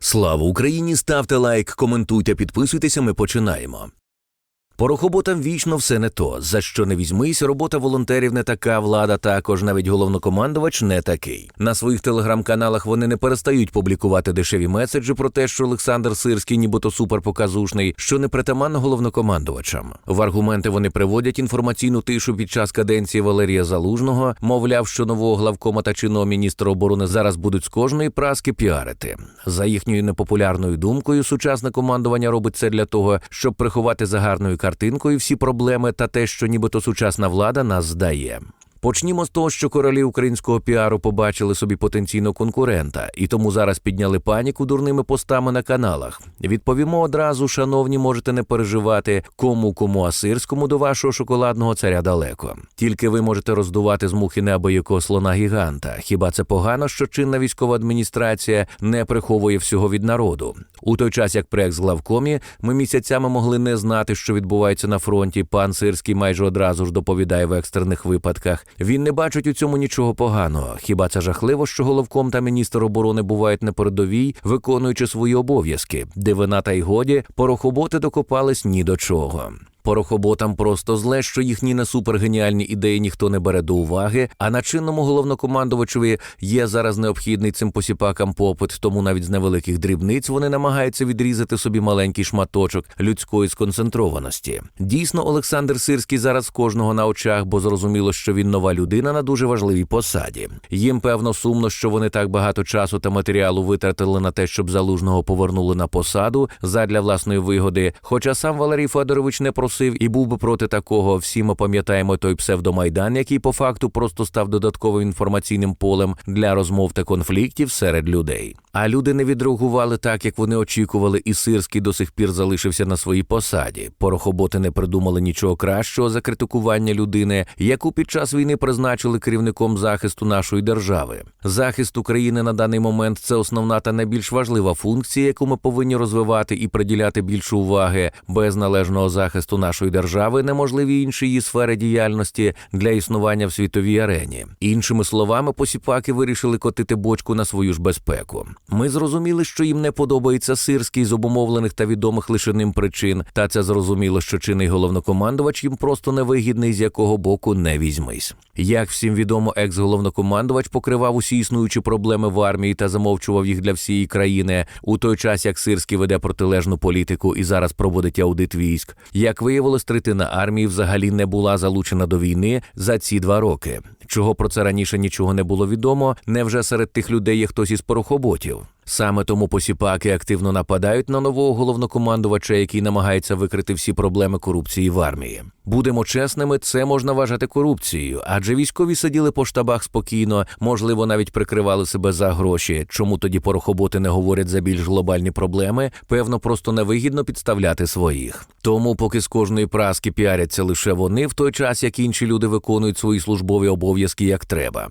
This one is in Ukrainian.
Слава Україні! Ставте лайк, коментуйте, підписуйтеся. Ми починаємо. Порохоботам вічно все не то. За що не візьмись, робота волонтерів не така, влада також, навіть головнокомандувач не такий. На своїх телеграм-каналах вони не перестають публікувати дешеві меседжі про те, що Олександр Сирський, нібито суперпоказушний, що не притаманно головнокомандувачам. В аргументи вони приводять інформаційну тишу під час каденції Валерія Залужного, мовляв, що нового главкома та чинного міністра оборони зараз будуть з кожної праски піарити. За їхньою непопулярною думкою, сучасне командування робить це для того, щоб приховати за гарною картинкою всі проблеми та те, що нібито сучасна влада нас здає. Почнімо з того, що королі українського піару побачили собі потенційного конкурента, і тому зараз підняли паніку дурними постами на каналах. Відповімо одразу, шановні, можете не переживати, кому кому а сирському до вашого шоколадного царя далеко. Тільки ви можете роздувати з мухи неабиякого слона гіганта. Хіба це погано, що чинна військова адміністрація не приховує всього від народу? У той час, як при екс-главкомі, ми місяцями могли не знати, що відбувається на фронті. Пан Сирський майже одразу ж доповідає в екстрених випадках. Він не бачить у цьому нічого поганого. Хіба це жахливо, що головком та міністр оборони бувають на передовій, виконуючи свої обов'язки? Дивина та й годі, порохоботи докопались ні до чого. Порохоботам просто зле, що їхні не супергеніальні ідеї ніхто не бере до уваги, а на чинному головнокомандувачеві є зараз необхідний цим посіпакам попит, тому навіть з невеликих дрібниць вони намагаються відрізати собі маленький шматочок людської сконцентрованості. Дійсно, Олександр Сирський зараз кожного на очах, бо зрозуміло, що він нова людина на дуже важливій посаді. Їм певно сумно, що вони так багато часу та матеріалу витратили на те, щоб залужного повернули на посаду задля власної вигоди. Хоча сам Валерій Федорович не просив і був би проти такого. Всі ми пам'ятаємо той псевдомайдан, який по факту просто став додатковим інформаційним полем для розмов та конфліктів серед людей. А люди не відреагували так, як вони очікували, і Сирський до сих пір залишився на своїй посаді. Порохоботи не придумали нічого кращого за критикування людини, яку під час війни призначили керівником захисту нашої держави. Захист України на даний момент це основна та найбільш важлива функція, яку ми повинні розвивати і приділяти більше уваги. Без належного захисту нашої держави неможливі інші її сфери діяльності для існування в світовій арені. Іншими словами, посіпаки вирішили котити бочку на свою ж безпеку. Ми зрозуміли, що їм не подобається сирський з обумовлених та відомих лише ним причин. Та це зрозуміло, що чинний головнокомандувач їм просто невигідний, з якого боку не візьмись. Як всім відомо, екс-головнокомандувач покривав усі існуючі проблеми в армії та замовчував їх для всієї країни, у той час як Сирський веде протилежну політику і зараз проводить аудит військ. Як виявилось, третина армії взагалі не була залучена до війни за ці два роки. Чого про це раніше нічого не було відомо? Невже серед тих людей є хтось із порохоботів? Саме тому посіпаки активно нападають на нового головнокомандувача, який намагається викрити всі проблеми корупції в армії. Будемо чесними, це можна вважати корупцією, адже військові сиділи по штабах спокійно, можливо, навіть прикривали себе за гроші. Чому тоді порохоботи не говорять за більш глобальні проблеми? Певно, просто невигідно підставляти своїх. Тому, поки з кожної праски піаряться лише вони, в той час як інші люди виконують свої службові обов'язки як треба.